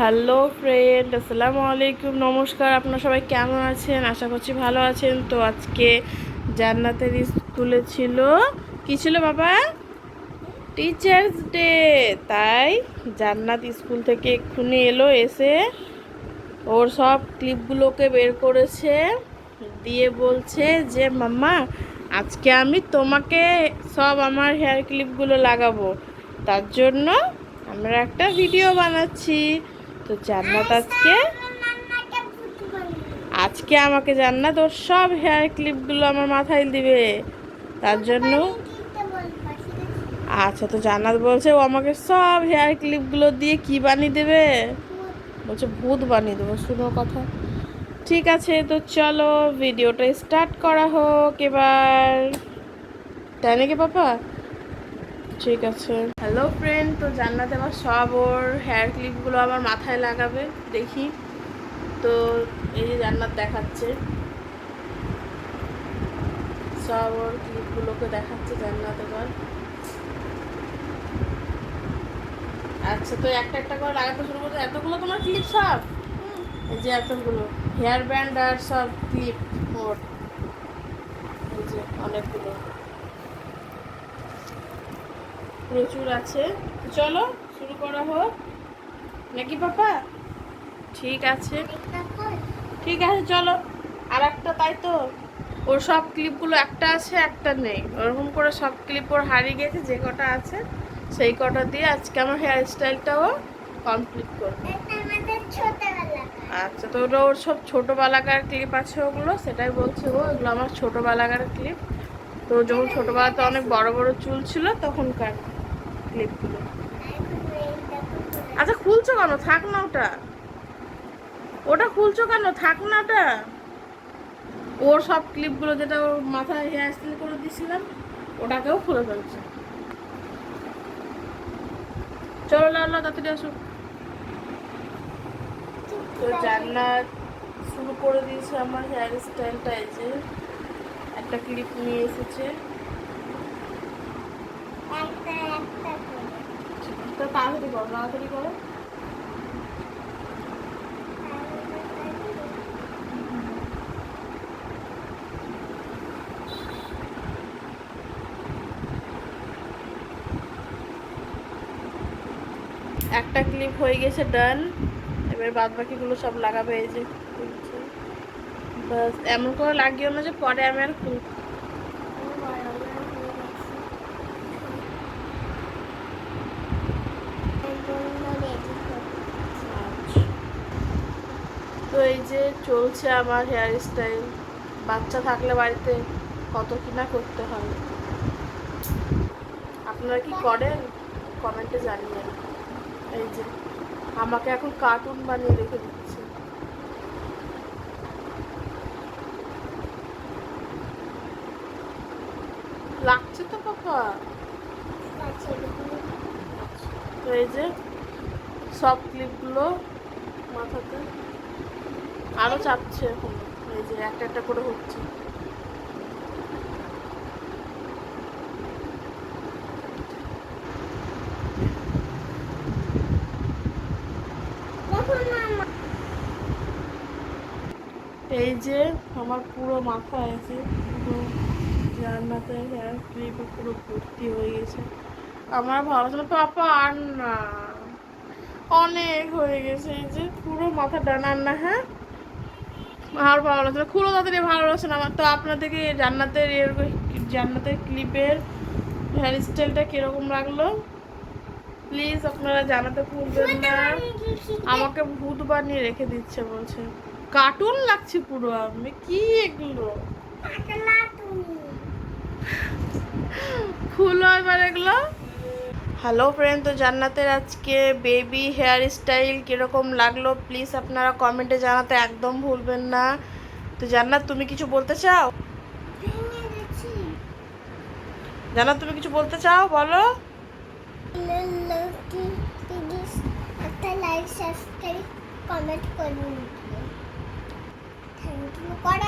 Hello friend, আসসালামু আলাইকুম, নমস্কার, আপনারা সবাই কেমন আছেন? আশা করছি ভালো আছেন। তো আজকে জান্নাতের স্কুলে ছিল, কি ছিল বাবা? টিচার্স ডে তাই জান্নাত স্কুল থেকে এক্ষুনি এলো, এসে ওর সব ক্লিপগুলোকে বের করেছে, দিয়ে বলছে যে, মাম্মা, আজকে আমি তোমাকে সব আমার হেয়ার ক্লিপগুলো লাগাবো। তার জন্য আমরা একটা ভিডিও বানাচ্ছি। তো জান্নাত আজকে? আজকে আমাকে জান্নাত, ওর সব হেয়ার ক্লিপগুলো আমার মাথায় দিবে। তার জন্য? আচ্ছা তো জান্নাত বলছে, ও আমাকে সব হেয়ার ক্লিপগুলো দিয়ে কি বানিয়ে দেবে? বলছে, ভূত বানিয়ে দেবো, শুনো কথা। ঠিক আছে, তো চলো ভিডিওটা স্টার্ট করা হোক। এবার, তাই নাকি পাপা? ঠিক আছে। হ্যালো ফ্রেন্ড তো জান্নাত আমার সব ওর হেয়ার ক্লিপগুলো আমার মাথায় লাগাবে, দেখি। তো এই যে জান্নাত দেখাচ্ছে। সব ওর ক্লিপগুলোকে দেখাচ্ছে জান্নাত এবার। আচ্ছা তো একটা একটা করে লাগাতে শুরু করতে এতগুলো তোমার ক্লিপ সব? এই যে এতগুলো। হেয়ার ব্যান্ড আর সব ক্লিপ মোট। এই যে অনেকগুলো। প্রচুর আছে। চলো, শুরু করা হোক। নাকি পাপা? ঠিক আছে। ঠিক আছে, চলো। আর একটা তাই তো। ওর সব ক্লিপগুলো একটা আছে, একটা নেই। ওরকম করে সব ক্লিপ ওর হারিয়ে গেছে, যে কটা আছে, সেই কটা দিয়ে আজকে আমার হেয়ার স্টাইলটাও কমপ্লিট করবে। আচ্ছা তো ওটা ওর সব ছোটোবেলাকার ক্লিপ আছে ওগুলো, সেটাই বলছে ও। এগুলো আমার ছোটোবেলাকার ক্লিপ। তো যখন ছোটোবেলাতে অনেক বড় বড় চুল ছিল, তখনকার। ক্লিপগুলো আচ্ছা খুলছো কেন? থাক না ওটা। ওটা খুলছো কেন? থাক না ওটা। ওর সব ক্লিপগুলো যেটা ওর মাথায় হেয়ার স্টাইল করে দিয়েছিলাম, ওটাকেও খুলে ফেলছে। চলো লাল্লা তাড়াতাড়ি আসো। তো জান্নাত শুরু করে দিয়েছে আমার হেয়ার স্টাইলটা এই যে একটা ক্লিপ নিয়ে এসেছে। তো তাড়াতাড়ি করো তাড়াতাড়ি করো। একটা ক্লিপ হয়ে গেছে ডান এবার বাদ বাকিগুলো সব লাগাবে এই যে এমন করে লাগিও না যে পরে আমি আর খুল আচ্ছা। তো এই যে চলছে আমার হেয়ার স্টাইল বাচ্চা থাকলে বাড়িতে কত কি না করতে হয়। আপনারা কি করেন? কমেন্টে জানিয়ে এই যে, আমাকে এখন কার্টুন বানিয়ে রেখে দিচ্ছে। লাগছে তো পাপা। এই যে, সব ক্লিপগুলো মাথাতে। আরও চাপছে। এই যে একটা একটা করে হচ্ছে। এই যে আমার পুরো মাথা আছে, পুরো জান্নাতে হেয়ার ক্লিপে পুরো ভর্তি হয়ে গেছে। আমার ভালো ছিল, পাপা আর না। অনেক হয়ে গেছে, এই যে পুরো মাথা ডানার না হ্যাঁ? আর ভালো লাগছে না খুলো তাড়াতাড়ি ভালো লাগছে না আমার তো আপনাদেরকে জান্নাতের জান্নাতের ক্লিপের হেয়ার স্টাইলটা কীরকম লাগল? প্লিজ আপনারা জানাতে ভুলবেন না। আমাকে ভূত বানিয়ে রেখে দিচ্ছে বলছে। কার্টুন লাগছে পুরো আমি কি এগুলো? খুলো এবার এগুলো। হ্যালো ফ্রেন্ড, তো জান্নাতের আজকে বেবি হেয়ার স্টাইল কীরকম লাগল প্লিজ আপনারা কমেন্টে জানাতে একদম ভুলবেন না। তো জান্নাত, তুমি কিছু বলতে চাও? জান্নাত, তুমি কিছু বলতে চাও? বলো। কমেন্ট করুন থ্যাংক ইউ বাই